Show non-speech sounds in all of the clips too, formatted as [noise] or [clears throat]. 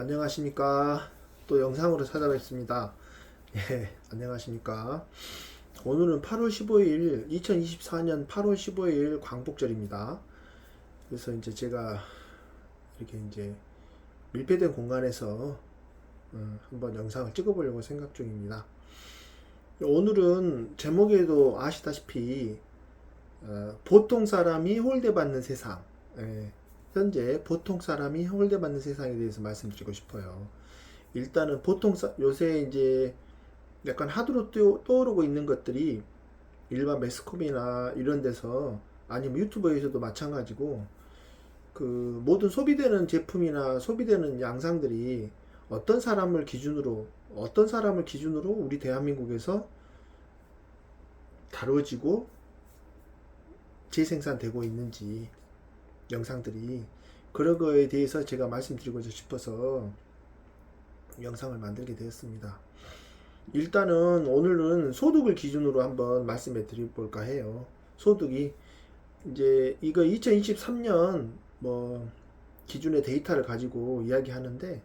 안녕하십니까. 또 영상으로 찾아뵙습니다. 예, 안녕하십니까. 오늘은 8월 15일, 2024년 8월 15일 광복절입니다. 그래서 이제 제가 이렇게 이제 밀폐된 공간에서 음, 한번 영상을 찍어 보려고 생각 중입니다. 오늘은 제목에도 아시다시피 어, 보통 사람이 홀대받는 세상, 예, 현재 보통 사람이 홀대받는 세상에 대해서 말씀드리고 싶어요. 일단은 보통 사- 요새 이제 약간 하드로 떠- 떠오르고 있는 것들이 일반 매스컴이나 이런 데서 아니면 유튜버에서도 마찬가지고 그 모든 소비되는 제품이나 소비되는 양상들이 어떤 사람을 기준으로 어떤 사람을 기준으로 우리 대한민국에서 다뤄지고 재생산되고 있는지 영상들이 그런 거에 대해서 제가 말씀드리고 싶어서 영상을 만들게 되었습니다. 일단은 오늘은 소득을 기준으로 한번 말씀해 드려볼까 해요. 소득이 이제 이거 2023년 뭐 기준의 데이터를 가지고 이야기하는데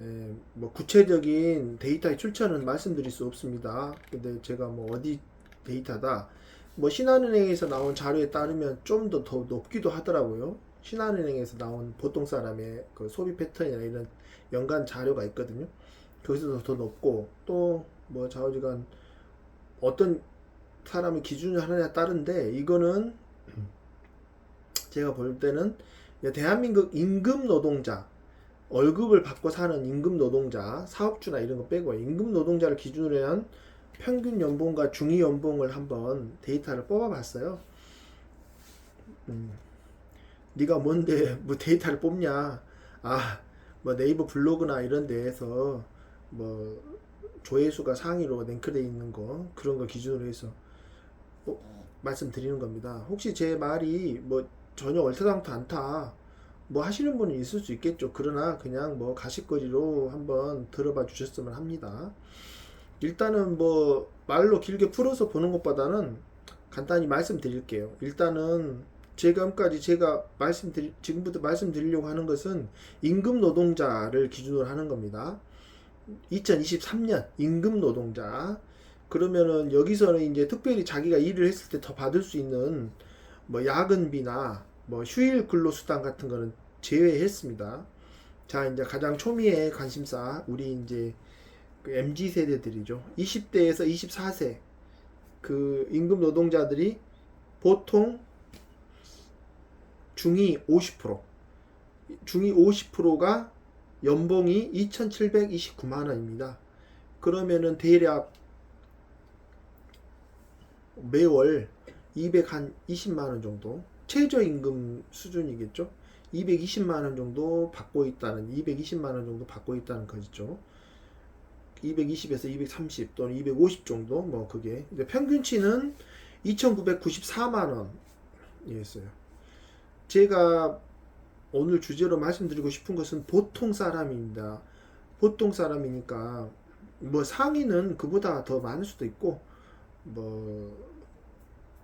에, 뭐 구체적인 데이터의 출처는 말씀드릴 수 없습니다. 근데 제가 뭐 어디 데이터다 뭐 신한은행에서 나온 자료에 따르면 좀 더 더 높기도 하더라고요. 신한은행에서 나온 보통 사람의 그 소비 패턴이나 이런 연간 자료가 있거든요. 거기서도 더 높고 또 뭐 좌우지간 어떤 사람의 기준을 하느냐에 따른데 이거는 제가 볼 때는 대한민국 임금 노동자 월급을 받고 사는 임금 노동자 사업주나 이런 거 빼고 임금 노동자를 기준으로 한 평균 연봉과 중위 연봉을 한번 데이터를 뽑아봤어요. 음, 네가 뭔데 [laughs] 뭐 데이터를 뽑냐? 아, 뭐 네이버 블로그나 이런 데에서 뭐 조회수가 상위로 랭크돼 있는 거 그런 거 기준으로 해서 어, 말씀드리는 겁니다. 혹시 제 말이 뭐 전혀 얼타당도 않다. 뭐 하시는 분은 있을 수 있겠죠. 그러나 그냥 뭐 가십거리로 한번 들어봐 주셨으면 합니다. 일단은 뭐 말로 길게 풀어서 보는 것보다는 간단히 말씀드릴게요. 일단은 지금까지 제가 말씀드리 지금부터 말씀드리려고 하는 것은 임금 노동자를 기준으로 하는 겁니다. 2023년 임금 노동자 그러면은 여기서는 이제 특별히 자기가 일을 했을 때 더 받을 수 있는 뭐 야근비나 뭐 휴일 근로수당 같은 거는 제외했습니다. 자 이제 가장 초미의 관심사 우리 이제 그 MZ 세대들이죠. 20대에서 24세 그 임금 노동자들이 보통 중위 50% 중위 50%가 연봉이 2,729만 원입니다. 그러면은 대략 매월 220만 원 정도 최저임금 수준이겠죠. 220만 원 정도 받고 있다는 220만 원 정도 받고 있다는 거죠. 220에서 230 또는 250 정도 뭐 그게 근데 평균치는 2,994만 원이었어요. 제가 오늘 주제로 말씀드리고 싶은 것은 보통 사람입니다. 보통 사람이니까 뭐 상위는 그보다 더 많을 수도 있고 뭐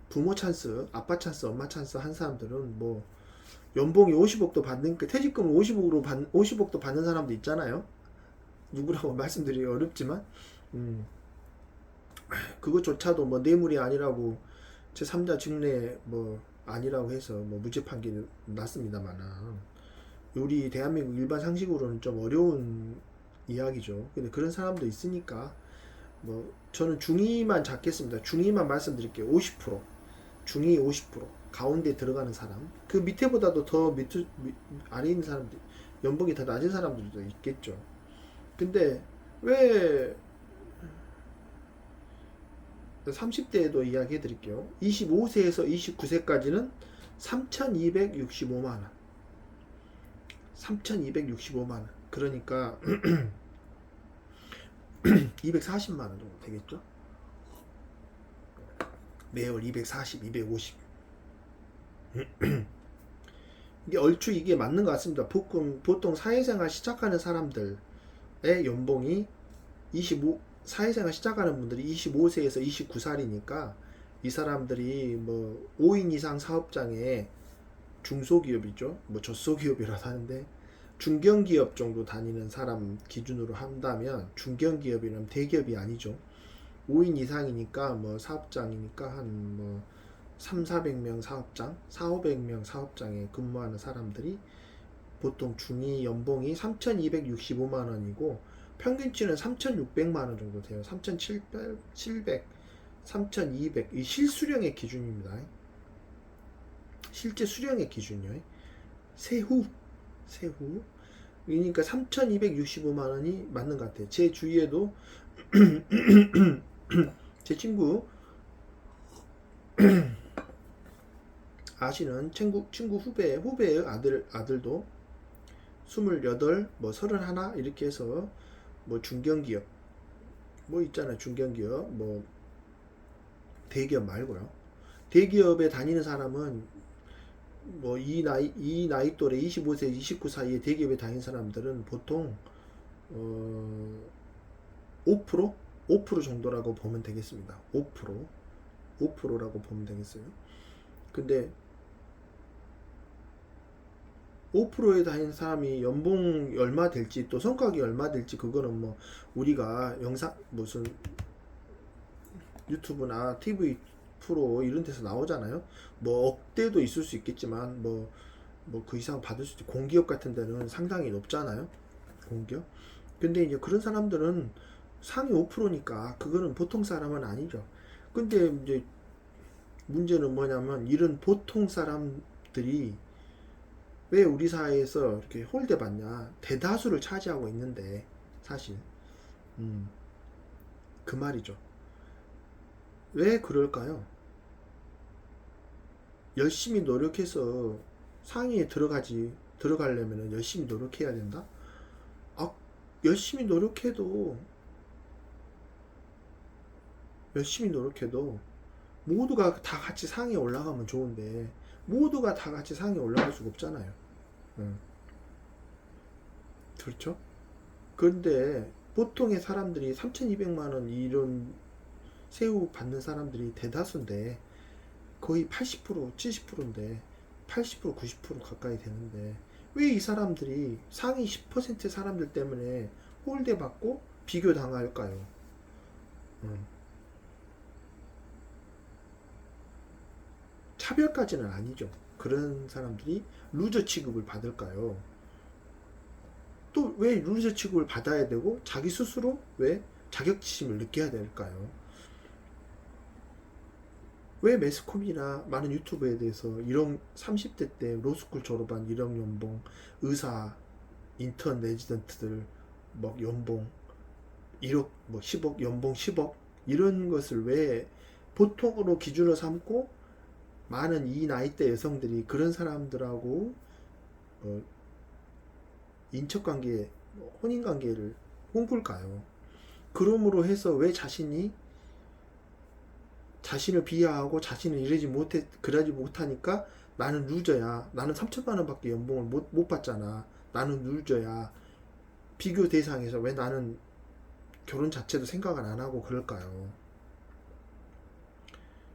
부모 찬스, 아빠 찬스, 엄마 찬스 한 사람들은 뭐 연봉이 50억도 받는 그 퇴직금을 50억으로 받 50억도 받는 사람도 있잖아요. 누구라고 [laughs] 말씀드리기 어렵지만 음, 그것조차도 뭐 뇌물이 아니라고 제 3자 직내 뭐 아니라고 해서 뭐 무죄 판결이 났습니다만은 우리 대한민국 일반 상식으로는 좀 어려운 이야기죠. 근데 그런 사람도 있으니까 뭐 저는 중위만 잡겠습니다. 중위만 말씀드릴게요. 50% 중위 50% 가운데 들어가는 사람 그 밑에보다도 더 밑, 밑 아래 있는 사람들 연봉이 더 낮은 사람들도 있겠죠. 근데 왜 30대에도 이야기해 드릴게요. 25세에서 29세까지는 3,265만 원. 3,265만 원. 그러니까 [clears throat] 240만 원 정도 되겠죠? 매월 240, 250. [clears throat] 이게 얼추 이게 맞는 것 같습니다. 보통, 사회생활 시작하는 사람들의 연봉이 25, 사회생활 시작하는 분들이 25세에서 29살이니까 이 사람들이 뭐 5인 이상 사업장에 중소기업이죠. 뭐 저소기업이라도 하는데 중견기업 정도 다니는 사람 기준으로 한다면 중견기업이라면 대기업이 아니죠. 5인 이상이니까 뭐 사업장이니까 한 뭐 3, 400명 사업장, 4, 500명 사업장에 근무하는 사람들이 보통 중위 연봉이 3,265만 원이고 평균치는 3,600만 원 정도 돼요. 3,700, 700, 3,200. 이 실수령의 기준입니다. 실제 수령의 기준이요. 세후, 세후. 그러니까 3,265만 원이 맞는 것 같아요. 제 주위에도 [clears throat] 제 친구 [clears throat] 아시는 친구 친구 후배 후배의 아들 아들도 28, 뭐 31 이렇게 해서 뭐 중견기업 뭐 있잖아요. 중견기업 뭐 대기업 말고요. 대기업에 다니는 사람은 뭐 이 나이 이 나이 또래 25세 29 사이에 대기업에 다니는 사람들은 보통 어5% 5% 정도라고 보면 되겠습니다. 5% 5%라고 보면 되겠어요. 근데 5%에 다니는 사람이 연봉 얼마 될지 또 성과가 얼마 될지 그거는 뭐 우리가 영상 무슨 유튜브나 TV 프로 이런 데서 나오잖아요. 뭐 억대도 있을 수 있겠지만 뭐 뭐 그 이상 받을 수 있지. 공기업 같은 데는 상당히 높잖아요. 공기업. 근데 이제 그런 사람들은 상위 5%니까 그거는 보통 사람은 아니죠. 근데 이제 문제는 뭐냐면 이런 보통 사람들이 왜 우리 사회에서 이렇게 홀대 받냐? 대다수를 차지하고 있는데 사실. 음, 그 말이죠. 왜 그럴까요? 열심히 노력해서 상위에 들어가지 들어가려면 열심히 노력해야 된다? 아 열심히 노력해도 열심히 노력해도 모두가 다 같이 상위에 올라가면 좋은데 모두가 다 같이 상위에 올라갈 수가 없잖아요. 응. 그렇죠? 그런데 보통의 사람들이 3,200만 원 이런 세후 받는 사람들이 대다수인데 거의 80% 70%인데 80% 90% 가까이 되는데 왜 이 사람들이 상위 10% 사람들 때문에 홀대 받고 비교 당할까요? 응. 차별까지는 아니죠. 그런 사람들이 루저 취급을 받을까요? 또 왜 루저 취급을 받아야 되고 자기 스스로 왜 자격지심을 느껴야 될까요? 왜 매스컴이나 많은 유튜브에 대해서 이런 30대 때 로스쿨 졸업한 1억 연봉, 의사, 인턴 레지던트들 뭐 연봉 1억 뭐 10억 연봉 10억 이런 것을 왜 보통으로 기준으로 삼고 많은 이 나이대 여성들이 그런 사람들하고 뭐 인척 관계, 혼인 관계를 꿈꿀까요? 그러므로 해서 왜 자신이 자신을 비하하고 자신을 이러지 못해 그러지 못하니까 나는 루저야. 나는 3천만 원밖에 연봉을 못, 못 받잖아. 나는 루저야. 비교 대상에서 왜 나는 결혼 자체도 생각을 안 하고 그럴까요?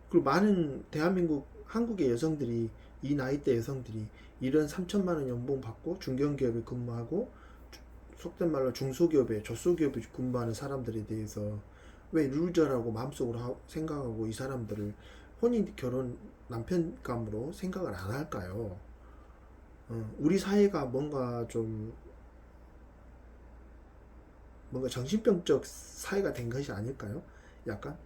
그리고 많은 대한민국 한국의 여성들이 이 나이대 여성들이 이런 3천만 원 연봉 받고 중견기업에 근무하고 속된 말로 중소기업에 저소기업에 근무하는 사람들에 대해서 왜 루저라고 마음속으로 하- 생각하고 이 사람들을 혼인 결혼 남편감으로 생각을 안 할까요? 어, 우리 사회가 뭔가 좀 뭔가 정신병적 사회가 된 것이 아닐까요? 약간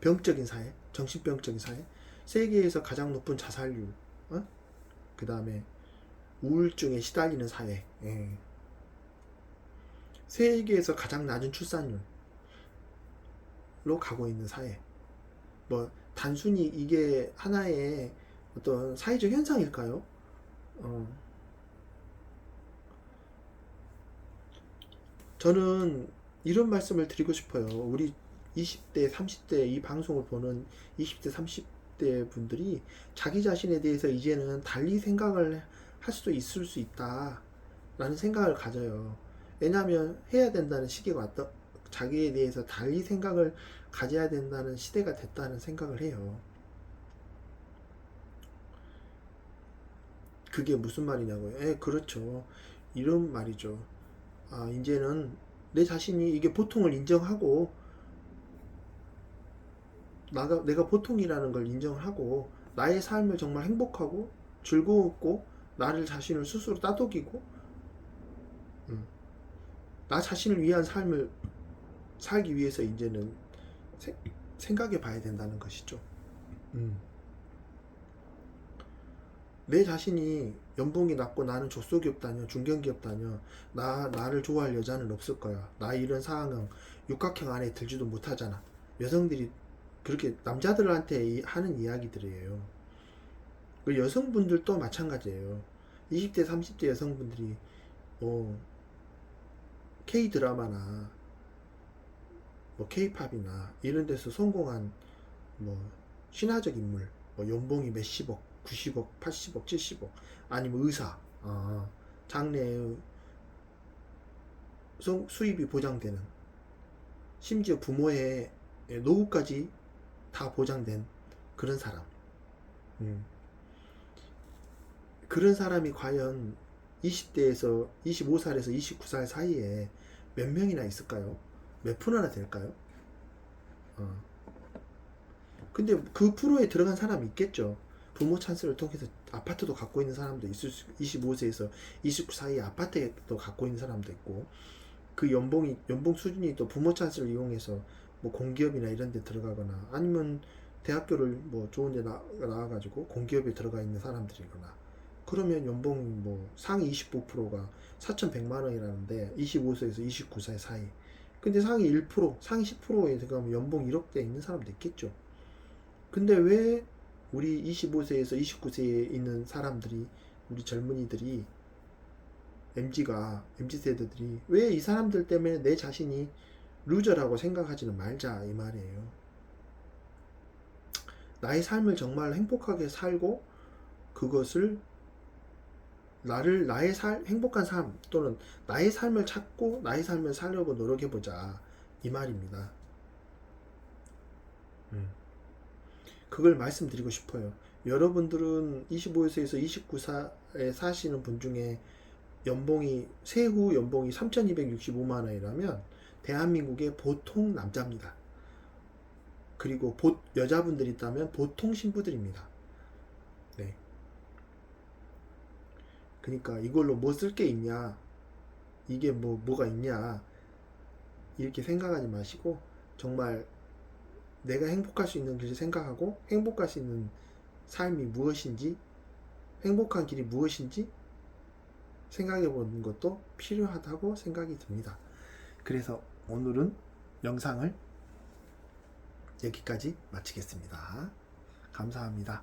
병적인 사회, 정신병적인 사회. 세계에서 가장 높은 자살률, 어? 그 다음에 우울증에 시달리는 사회, 예. 세계에서 가장 낮은 출산율로 가고 있는 사회. 뭐 단순히 이게 하나의 어떤 사회적 현상일까요? 어. 저는 이런 말씀을 드리고 싶어요. 우리 20대, 30대 이 방송을 보는 20대, 30대 분들이 자기 자신에 대해서 이제는 달리 생각을 할 수도 있을 수 있다. 라는 생각을 가져요. 왜냐하면 해야 된다는 시기가 왔다. 자기에 대해서 달리 생각을 가져야 된다는 시대가 됐다는 생각을 해요. 그게 무슨 말이냐고요? 예, 그렇죠. 이런 말이죠. 아, 이제는 내 자신이 이게 보통을 인정하고 나가 내가 보통이라는 걸 인정을 하고 나의 삶을 정말 행복하고 즐거웠고 나를 자신을 스스로 따독이고 음, 나 자신을 위한 삶을 살기 위해서 이제는 세- 생각해 봐야 된다는 것이죠. 음. 내 자신이 연봉이 낮고 나는 조소기업 다녀 중견기업 다녀 나 나를 좋아할 여자는 없을 거야 나 이런 상황은 육각형 안에 들지도 못하잖아 여성들이 그렇게 남자들한테 이- 하는 이야기들이에요. 그 여성분들도 마찬가지예요. 20대 30대 여성분들이 뭐 K 드라마나 뭐 K-팝이나 이런 데서 성공한 뭐 신화적 인물 뭐 연봉이 몇십억 90억, 80억, 70억, 아니면 의사, 아, 장래의 수- 수입이 보장되는, 심지어 부모의 노후까지 다 보장된 그런 사람. 음. 그런 사람이 과연 20대에서 25살에서 29살 사이에 몇 명이나 있을까요? 몇 프로나 될까요? 어. 근데 그 프로에 들어간 사람이 있겠죠. 부모 찬스를 통해서 아파트도 갖고 있는 사람도 있을 수 25세에서 29 사이에 아파트도 갖고 있는 사람도 있고 그 연봉이 연봉 수준이 또 부모 찬스를 이용해서 뭐 공기업이나 이런 데 들어가거나 아니면 대학교를 뭐 좋은 데 나, 나와가지고 공기업에 들어가 있는 사람들이거나 그러면 연봉 뭐 상위 25%가 4,100만 원이라는데 25세에서 29세 사이 근데 상위 1% 상위 10%에 들어가면 연봉 1억대 있는 사람도 있겠죠. 근데 왜 우리 25세에서 29세에 있는 사람들이 우리 젊은이들이 MZ가 MZ 세대들이 왜 이 사람들 때문에 내 자신이 루저라고 생각하지는 말자 이 말이에요. 나의 삶을 정말 행복하게 살고 그것을 나를 나의 살 행복한 삶 또는 나의 삶을 찾고 나의 삶을 살려고 노력해 보자 이 말입니다. 음. 그걸 말씀드리고 싶어요. 여러분들은 25세에서 29세에 사시는 분 중에 연봉이 세후 연봉이 3,265만 원이라면 대한민국의 보통 남자입니다. 그리고 보, 여자분들이 있다면 보통 신부들입니다. 네. 그러니까 이걸로 뭐 쓸 게 있냐? 이게 뭐 뭐가 있냐? 이렇게 생각하지 마시고 정말 내가 행복할 수 있는 길을 생각하고 행복할 수 있는 삶이 무엇인지 행복한 길이 무엇인지 생각해 보는 것도 필요하다고 생각이 듭니다. 그래서 오늘은 영상을 여기까지 마치겠습니다. 감사합니다.